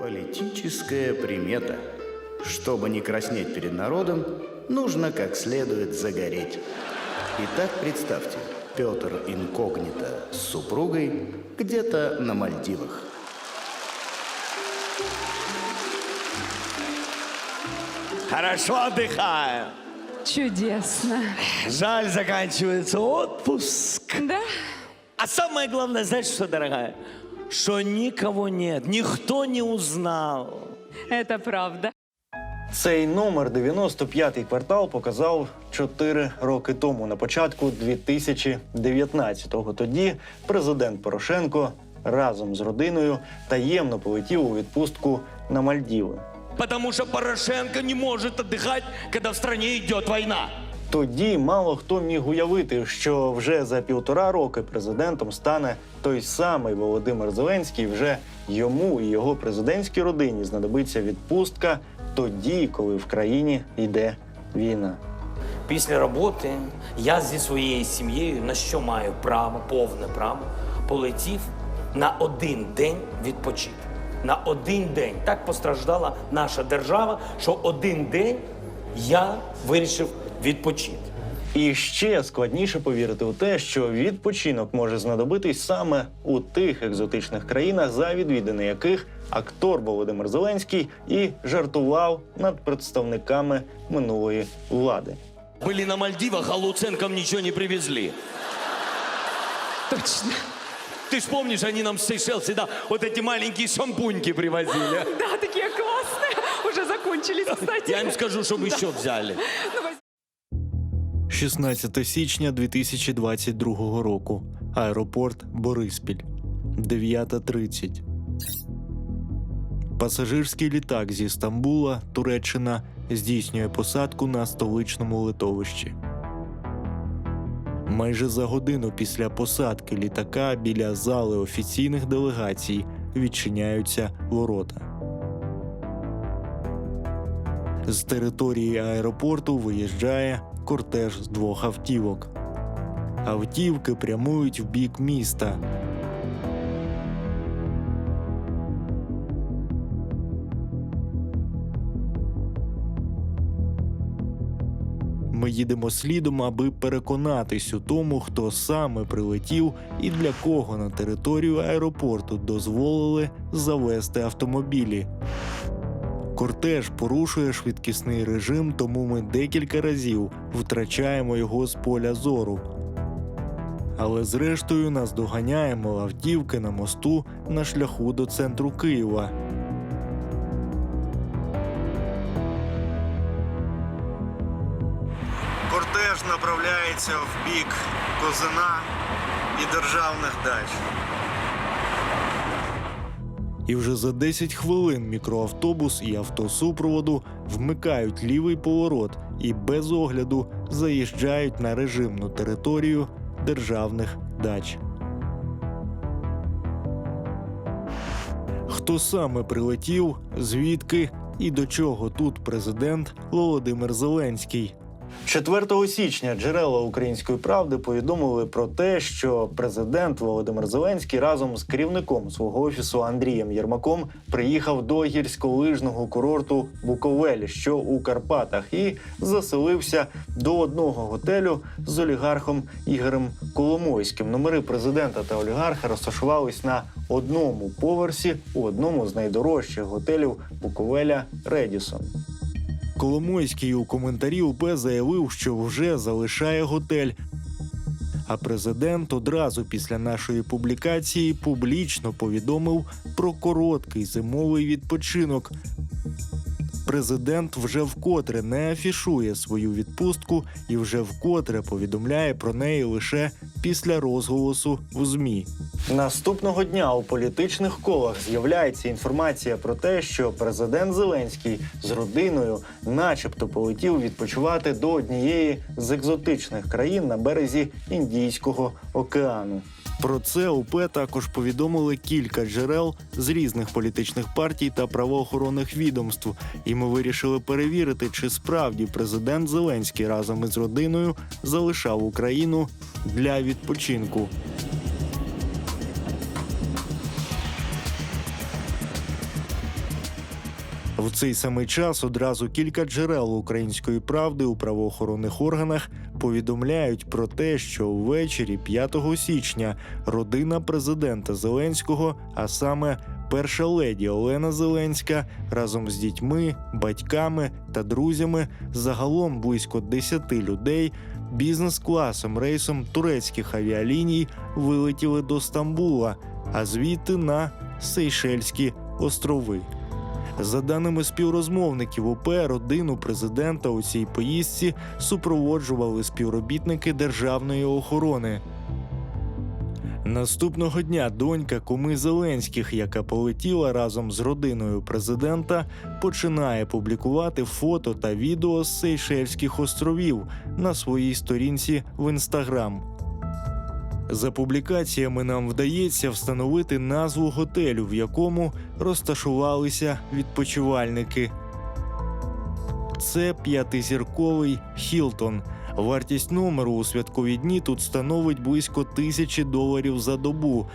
Политическая примета. Чтобы не краснеть перед народом, нужно как следует загореть. Итак, представьте, Петр инкогнито с супругой где-то на Мальдивах. Хорошо отдыхаем. Чудесно. Жаль, заканчивается отпуск. Да? А самое главное, знаешь что, дорогая? Что никого нет, никто не узнал. Это правда. Цей номер 95-й квартал показав 4 роки тому, на початку 2019-го. Тоді президент Порошенко разом з родиною таємно полетів у відпустку на Мальдіви. Потому что Порошенко не может отдыхать, когда в стране идет война. Тоді мало хто міг уявити, що вже за півтора роки президентом стане той самий Володимир Зеленський. Вже йому і його президентській родині знадобиться відпустка тоді, коли в країні йде війна. Після роботи я зі своєю сім'єю, на що маю право, повне право, полетів на один день відпочити. На один день. Так постраждала наша держава, що один день я вирішив відпочити. І ще складніше повірити у те, що відпочинок може знадобитись саме у тих екзотичних країнах, за відвідини яких актор Володимир Зеленський і жартував над представниками минулої влади. Были на Мальдивах, а Луценкам ничего не привезли. Точно. Ты ж помнишь, они нам с Сейшел всегда вот эти маленькие шампуньки привозили. Да, такие классные. Уже закончились, кстати. Я им скажу, чтобы еще взяли. Ну, возьми. 16 січня 2022 року. Аеропорт Бориспіль. 9.30. Пасажирський літак зі Стамбула, Туреччина, здійснює посадку на столичному литовищі. Майже за годину після посадки літака біля зали офіційних делегацій відчиняються ворота. З території аеропорту виїжджає кортеж з двох автівок. Автівки прямують в бік міста. Ми їдемо слідом, аби переконатись у тому, хто саме прилетів і для кого на територію аеропорту дозволили завести автомобілі. Кортеж порушує швидкісний режим, тому ми декілька разів втрачаємо його з поля зору. Але зрештою нас доганяємо автівки на мосту на шляху до центру Києва. Кортеж направляється в бік Козина і державних дач. І вже за 10 хвилин мікроавтобус і авто супроводу вмикають лівий поворот і без огляду заїжджають на режимну територію державних дач. Хто саме прилетів, звідки і до чого тут президент Володимир Зеленський? 4 січня джерела української правди повідомили про те, що президент Володимир Зеленський разом з керівником свого офісу Андрієм Єрмаком приїхав до гірськолижного курорту Буковель, що у Карпатах, і заселився до одного готелю з олігархом Ігорем Коломойським. Номери президента та олігарха розташувались на одному поверсі у одному з найдорожчих готелів Буковеля Редісон. Коломойський у коментарі УП заявив, що вже залишає готель. А президент одразу після нашої публікації публічно повідомив про короткий зимовий відпочинок. Президент вже вкотре не афішує свою відпустку і вже вкотре повідомляє про неї лише після розголосу в ЗМІ. Наступного дня у політичних колах з'являється інформація про те, що президент Зеленський з родиною, начебто, полетів відпочивати до однієї з екзотичних країн на березі Індійського океану. Про це УП також повідомили кілька джерел з різних політичних партій та правоохоронних відомств. І ми вирішили перевірити, чи справді президент Зеленський разом із родиною залишав Україну для відпочинку. В цей самий час одразу кілька джерел української правди у правоохоронних органах повідомляють про те, що ввечері 5 січня родина президента Зеленського, а саме перша леді Олена Зеленська, разом з дітьми, батьками та друзями, загалом близько 10 людей, бізнес-класом рейсом турецьких авіаліній вилетіли до Стамбула, а звідти на Сейшельські острови. За даними співрозмовників ОП, родину президента у цій поїздці супроводжували співробітники державної охорони. Наступного дня донька куми Зеленських, яка полетіла разом з родиною президента, починає публікувати фото та відео з Сейшельських островів на своїй сторінці в інстаграм. За публікаціями нам вдається встановити назву готелю, в якому розташувалися відпочивальники. Це п'ятизірковий Хілтон. Вартість номеру у святкові дні тут становить близько тисячі доларів за добу.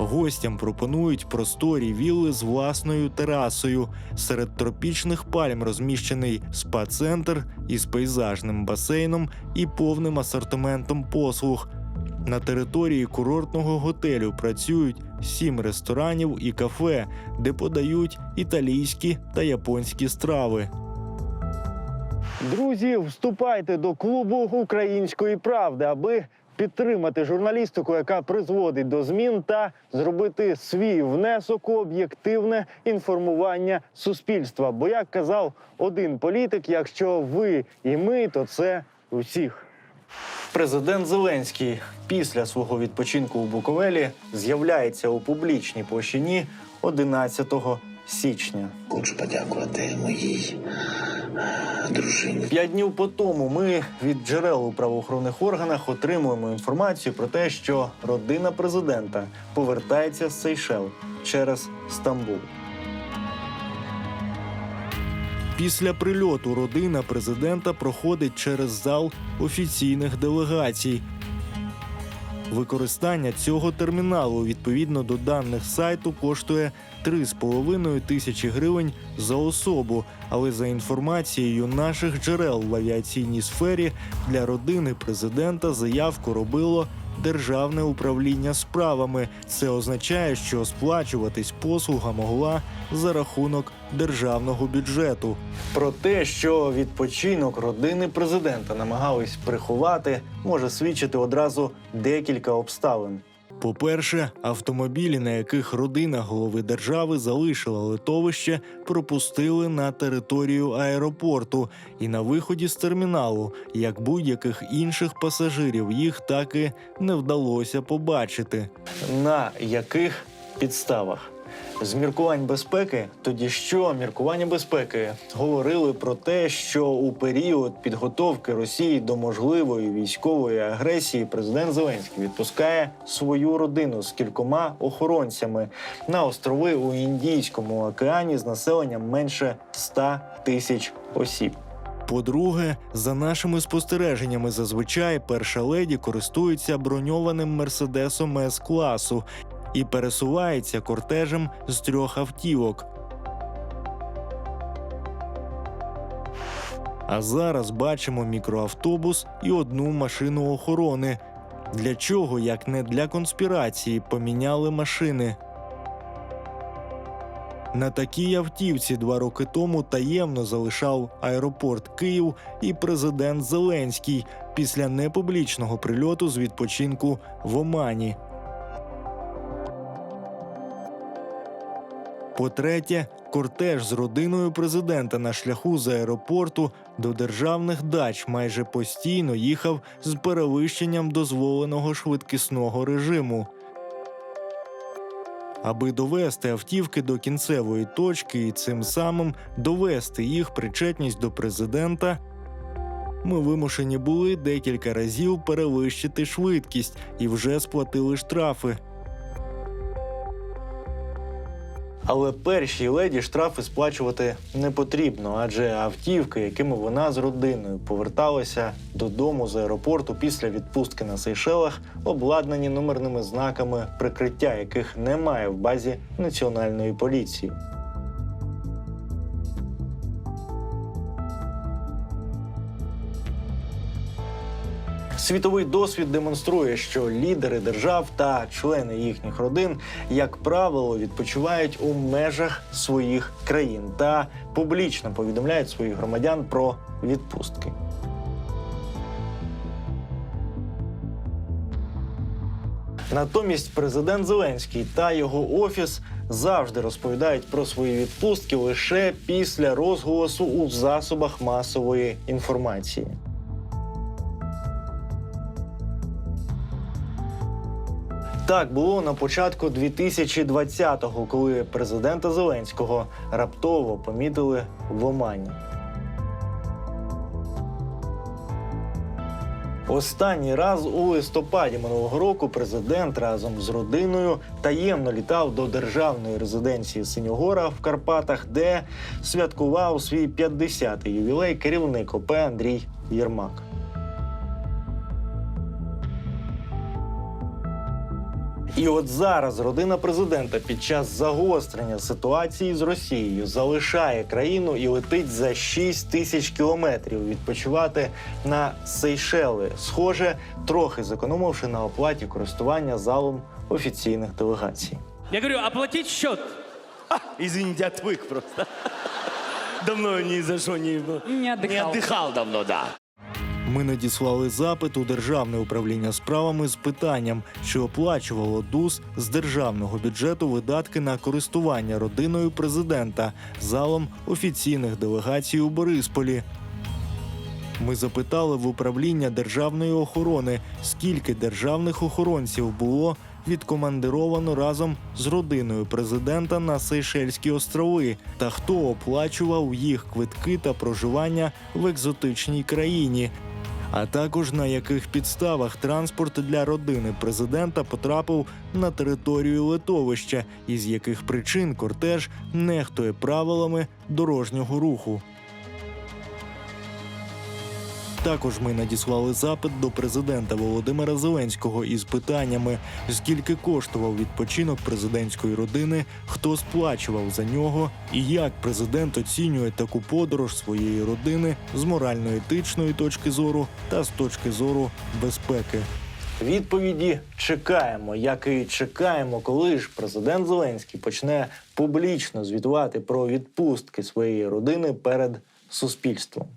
Гостям пропонують просторі вілли з власною терасою. Серед тропічних пальм розміщений спа-центр із пейзажним басейном і повним асортиментом послуг. На території курортного готелю працюють сім ресторанів і кафе, де подають італійські та японські страви. Друзі, вступайте до клубу української правди, аби підтримати журналістику, яка призводить до змін, та зробити свій внесок у об'єктивне інформування суспільства. Бо, як казав один політик, якщо ви і ми, то це усіх. Президент Зеленський після свого відпочинку у Буковелі з'являється у публічній площині 11 січня. Хочу подякувати моїй дружині. П'ять днів по тому ми від джерел у правоохоронних органах отримуємо інформацію про те, що родина президента повертається з Сейшел через Стамбул. Після прильоту родина президента проходить через зал офіційних делегацій. Використання цього терміналу відповідно до даних сайту коштує 3,5 тисячі гривень за особу. Але за інформацією наших джерел в авіаційній сфері для родини президента заявку робило державне управління справами. Це означає, що сплачуватись послуга могла за рахунок державного бюджету. Про те, що відпочинок родини президента намагались приховати, може свідчити одразу декілька обставин. По-перше, автомобілі, на яких родина голови держави залишила литовище, пропустили на територію аеропорту і на виході з терміналу, як будь-яких інших пасажирів, їх так і не вдалося побачити. На яких підставах? З міркувань безпеки, тоді що міркування безпеки? Говорили про те, що у період підготовки Росії до можливої військової агресії президент Зеленський відпускає свою родину з кількома охоронцями. На острови у Індійському океані з населенням менше 100 тисяч осіб. По-друге, за нашими спостереженнями, зазвичай перша леді користується броньованим мерседесом с класу і пересувається кортежем з трьох автівок. А зараз бачимо мікроавтобус і одну машину охорони. Для чого, як не для конспірації, поміняли машини? На такій автівці два роки тому таємно залишав аеропорт Київ і президент Зеленський після непублічного прильоту з відпочинку в Омані. По-третє, кортеж з родиною президента на шляху з аеропорту до державних дач майже постійно їхав з перевищенням дозволеного швидкісного режиму. Аби довести автівки до кінцевої точки і цим самим довести їх причетність до президента. Ми вимушені були декілька разів перевищити швидкість і вже сплатили штрафи. Але першій леді штрафи сплачувати не потрібно, адже автівки, якими вона з родиною поверталася додому з аеропорту після відпустки на Сейшелах, обладнані номерними знаками, прикриття яких немає в базі національної поліції. Світовий досвід демонструє, що лідери держав та члени їхніх родин, як правило, відпочивають у межах своїх країн та публічно повідомляють своїх громадян про відпустки. Натомість президент Зеленський та його офіс завжди розповідають про свої відпустки лише після розголосу у засобах масової інформації. Так було на початку 2020-го, коли президента Зеленського раптово помітили в Омані. Останній раз у листопаді минулого року президент разом з родиною таємно літав до державної резиденції Синьогора в Карпатах, де святкував свій 50-й ювілей керівник ОП Андрій Єрмак. І от зараз родина президента під час загострення ситуації з Росією залишає країну і летить за 6 тисяч кілометрів відпочивати на Сейшели. Схоже, трохи зекономивши на оплаті користування залом офіційних делегацій. Я говорю, оплатить счет. А, извините, отвык просто. Давно ни за что не, Не отдыхал. не отдыхал давно, да. Ми надіслали запит у державне управління справами з питанням, чи оплачувало ДУС з державного бюджету видатки на користування родиною президента залом офіційних делегацій у Борисполі. Ми запитали в управління державної охорони, скільки державних охоронців було відкомандировано разом з родиною президента на Сейшельські острови, та хто оплачував їх квитки та проживання в екзотичній країні. А також на яких підставах транспорт для родини президента потрапив на територію литовища, і з яких причин кортеж нехтує правилами дорожнього руху. Також ми надіслали запит до президента Володимира Зеленського із питаннями, скільки коштував відпочинок президентської родини, хто сплачував за нього, і як президент оцінює таку подорож своєї родини з морально-етичної точки зору та з точки зору безпеки. Відповіді чекаємо, як і чекаємо, коли ж президент Зеленський почне публічно звітувати про відпустки своєї родини перед суспільством.